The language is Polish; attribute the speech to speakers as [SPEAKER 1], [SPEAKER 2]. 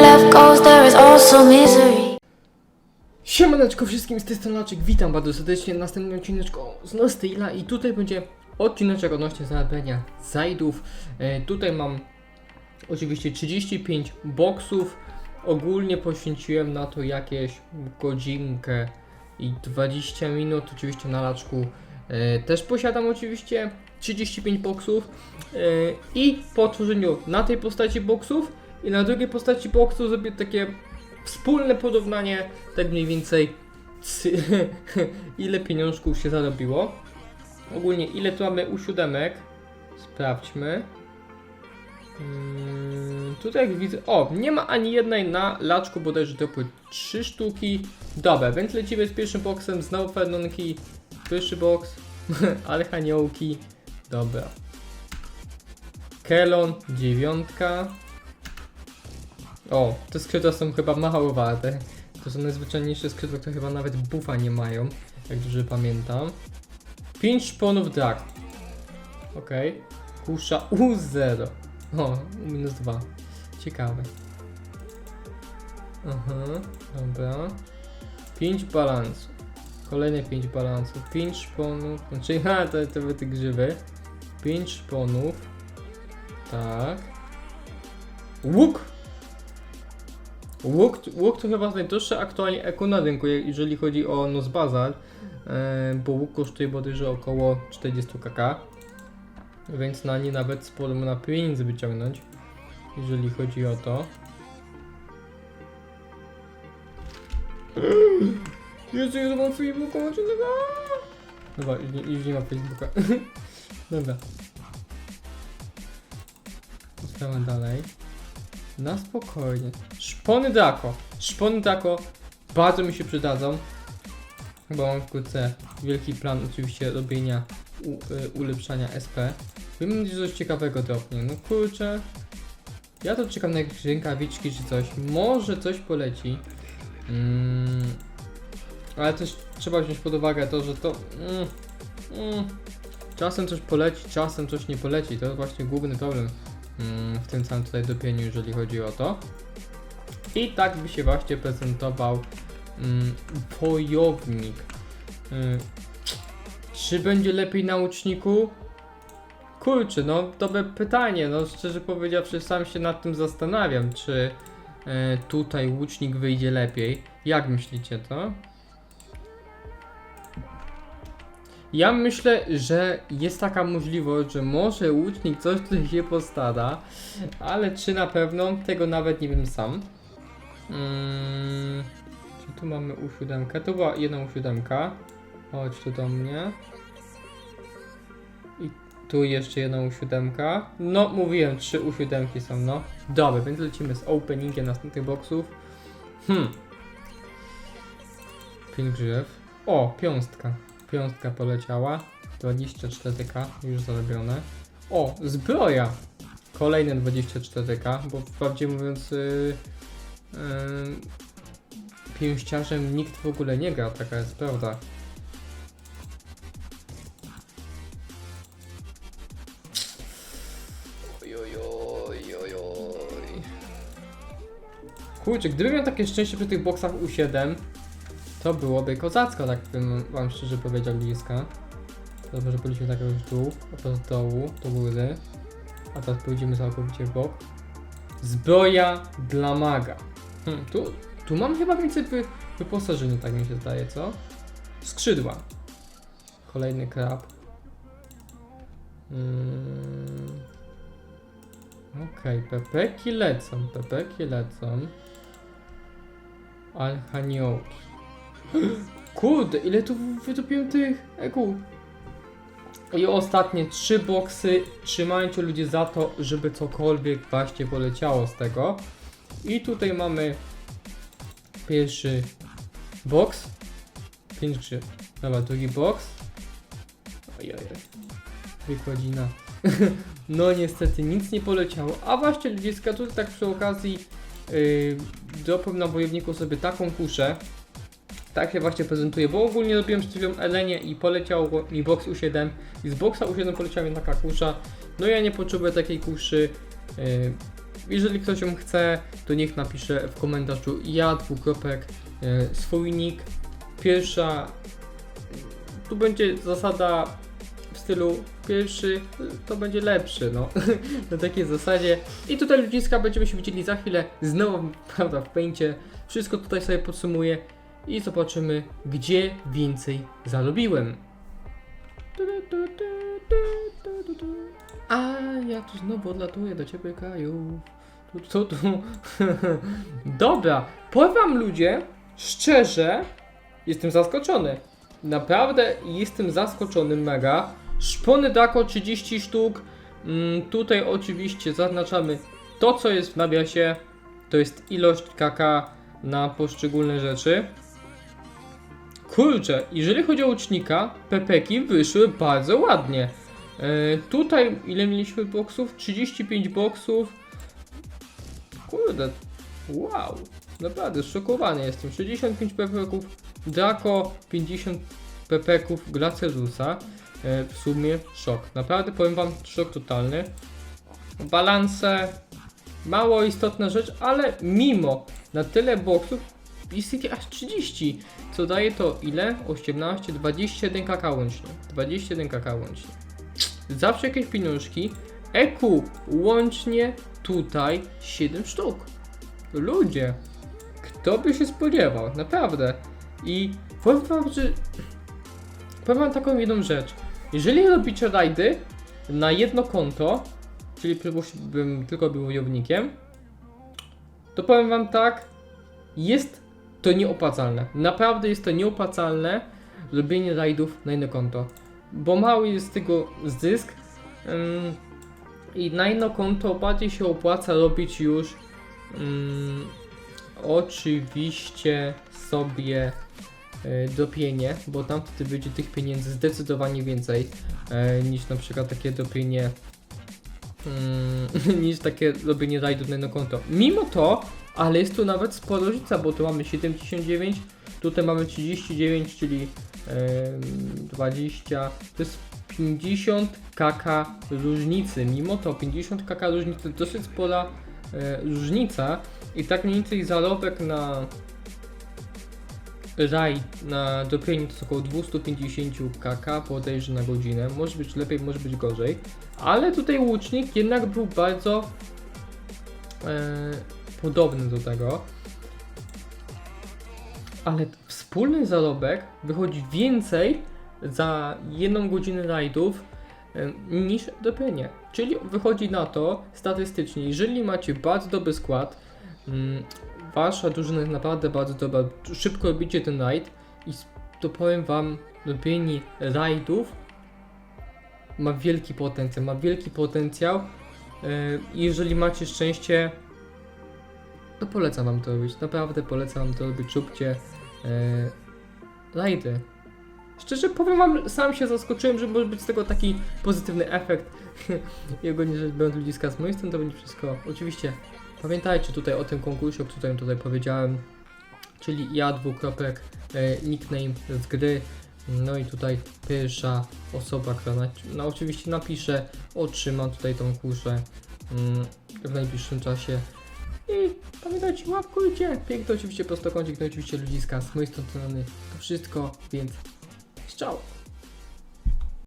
[SPEAKER 1] where.
[SPEAKER 2] Siemaneczko wszystkim z tej strony witam bardzo serdecznie na następnym odcineczku z No Styla i tutaj będzie odcineczek odnośnie zarabiania zajdów. E, tutaj mam oczywiście 35 boksów. Ogólnie poświęciłem na to jakieś godzinkę i 20 minut, oczywiście na Laczku. E, też posiadam oczywiście 35 boksów e, i po tworzeniu na tej postaci boksów i na drugiej postaci boksów zrobię takie wspólne porównanie, tak mniej więcej ile pieniążków się zarobiło. Ogólnie ile tu mamy u siódemek. Sprawdźmy. Mm, tutaj jak widzę. O, nie ma ani jednej na laczku, bodajże były trzy sztuki. Dobra, więc lecimy z pierwszym boksem. Znowu Fernonki. Pierwszy boks. Archaniołki. Dobra. Kelon, dziewiątka. O, te skrzydła są chyba mało warte. To są najzwyczajniejsze skrzydła, które chyba nawet buffa nie mają, jak dobrze pamiętam. 5 szponów drag. Okej. Kusza U0. O, minus 2. Ciekawe. Aha, dobra. 5 balansów. Kolejne 5 balansów. 5 szponów. Znaczy, ha, to, to były te grzyby. 5 szponów. Tak. Łuk! Łuk, łuk to chyba najdroższe aktualnie eko na rynku, je- jeżeli chodzi o Nos Bazar, e, bo łuk kosztuje bodajże około 40 kk, więc na nie nawet sporo można pieniędzy wyciągnąć, jeżeli chodzi o to. Jezu, ja mam Facebooka, macie tego? Dobra, już nie, już nie ma Facebooka. Dobra. Zostałem dalej. Na spokojnie. Szpony Dako. Szpony Dako bardzo mi się przydadzą. Bo mam wkrótce wielki plan oczywiście robienia u, y, ulepszania SP. Wiem, że coś ciekawego dropnie. No kurczę. Ja to czekam na jakieś rękawiczki czy coś. Może coś poleci. Mm, ale też trzeba wziąć pod uwagę to, że to... Mm, mm, czasem coś poleci, czasem coś nie poleci. To jest właśnie główny problem w tym samym tutaj dopieniu, jeżeli chodzi o to. I tak by się właśnie prezentował mm, wojownik. Mm, czy będzie lepiej na łuczniku? Kurczę, no dobre pytanie. No szczerze powiedziawszy, sam się nad tym zastanawiam, czy e, tutaj łucznik wyjdzie lepiej. Jak myślicie to? Ja myślę, że jest taka możliwość, że może łucznik coś tutaj się postara, ale czy na pewno, tego nawet nie wiem sam. Mm, czy tu mamy U7? To była jedna U7. Chodź tu do mnie. I tu jeszcze jedna U7. No, mówiłem, trzy U7 są, no. Dobra, więc lecimy z openingiem następnych boxów. Hmm. Pięć drzew. O, piąstka. Piąstka poleciała. 24k już zarobione. O, zbroja! Kolejne 24k, bo wprawdzie mówiąc, yy, yy, pięściarzem nikt w ogóle nie gra, taka jest prawda. Kurczę, gdybym miał takie szczęście przy tych boksach U7, to byłoby kozacko, tak bym wam szczerze powiedział bliska. To może pójdziemy tak w dół, a to z dołu, do góry. A teraz pójdziemy całkowicie w bok. Zbroja dla maga. Hmm, tu, tu mam chyba więcej wy, wyposażenia, tak mi się zdaje, co? Skrzydła. Kolejny krab. Mm. Okej, pepeki lecą, pepeki lecą. Archaniołki. Kurde, ile tu wytopiłem tych eku. I ostatnie trzy boksy. Trzymajcie ludzie za to, żeby cokolwiek właśnie poleciało z tego. I tutaj mamy pierwszy boks. 5 grzyb. Dobra, drugi boks. Ojej. Wykładzina. no niestety nic nie poleciało. A właśnie ludziska, tutaj tak przy okazji yy, dropem na wojowniku sobie taką kuszę. Tak się właśnie prezentuje, bo ogólnie robiłem przed chwilą Elenie i poleciał mi box U7 i z boxa U7 poleciała mi taka kusza. No ja nie potrzebuję takiej kuszy. Yy, jeżeli ktoś ją chce, to niech napisze w komentarzu ja dwukropek e, swój nick. Pierwsza, tu będzie zasada w stylu pierwszy, to będzie lepszy, no. Na takiej zasadzie. I tutaj ludziska będziemy się widzieli za chwilę znowu, prawda, w pęcie. Wszystko tutaj sobie podsumuję i zobaczymy, gdzie więcej zarobiłem. A ja tu znowu odlatuję do ciebie, Kaju. Tu, tu. Dobra, powiem ludzie, szczerze, jestem zaskoczony. Naprawdę jestem zaskoczony mega. Szpony Dako 30 sztuk. Mm, tutaj oczywiście zaznaczamy to, co jest w nawiasie. To jest ilość kaka na poszczególne rzeczy. Kurczę, jeżeli chodzi o łucznika, pepeki wyszły bardzo ładnie. E, tutaj ile mieliśmy boksów? 35 boksów. Kurde, wow. Naprawdę, szokowany jestem. 65 pepeków, Draco 50 pepeków Glacerusa. E, w sumie szok. Naprawdę powiem wam, szok totalny. Balanse, mało istotna rzecz, ale mimo na tyle boksów ich aż 30, co daje to ile? 18, 21 kaka łącznie. 21 kaka łącznie. Zawsze jakieś pieniążki. EQ łącznie tutaj 7 sztuk. Ludzie, kto by się spodziewał, naprawdę. I powiem wam, że powiem wam taką jedną rzecz. Jeżeli robicie rajdy na jedno konto, czyli bym tylko był wojownikiem, to powiem wam tak, jest to nieopłacalne. Naprawdę jest to nieopłacalne robienie rajdów na jedno konto. Bo mały jest z tego zysk ym, i na jedno konto bardziej się opłaca robić już ym, oczywiście sobie y, dopienie, bo tam wtedy będzie tych pieniędzy zdecydowanie więcej e, niż na przykład takie dopienie mm, niż takie robienie rajdów na jedno konto. Mimo to, ale jest tu nawet sporo różnica, bo tu mamy 79, tutaj mamy 39, czyli em, 20, to jest 50 kk różnicy. Mimo to 50 kk różnicy dosyć spora e, różnica i tak mniej więcej zarobek na rajd na dopieniu to jest około 250 kk podejrzę na godzinę. Może być lepiej, może być gorzej. Ale tutaj łucznik jednak był bardzo e, podobny do tego. Ale wspólny zarobek wychodzi więcej za jedną godzinę rajdów e, niż dopienie. Czyli wychodzi na to statystycznie, jeżeli macie bardzo dobry skład, mm, wasza drużyna jest naprawdę bardzo dobra, szybko robicie ten rajd i to powiem wam, robienie rajdów ma wielki potencjał, ma wielki potencjał. i Jeżeli macie szczęście, to polecam wam to robić. Naprawdę polecam wam to robić. Róbcie e, rajdy. Szczerze powiem wam, sam się zaskoczyłem, że może być z tego taki pozytywny efekt. Jego nie rzecz biorąc ludziska z mojej strony to będzie wszystko. Oczywiście pamiętajcie tutaj o tym konkursie, o którym tutaj powiedziałem. Czyli ja dwukropek, e, nickname z gry. No i tutaj pierwsza osoba, która na, no oczywiście napisze, otrzyma tutaj tą kuszę mm, w najbliższym czasie. I pamiętajcie, łapkujcie. Piękny oczywiście prostokącik, no i oczywiście ludziska z mojej strony to wszystko, więc ciao.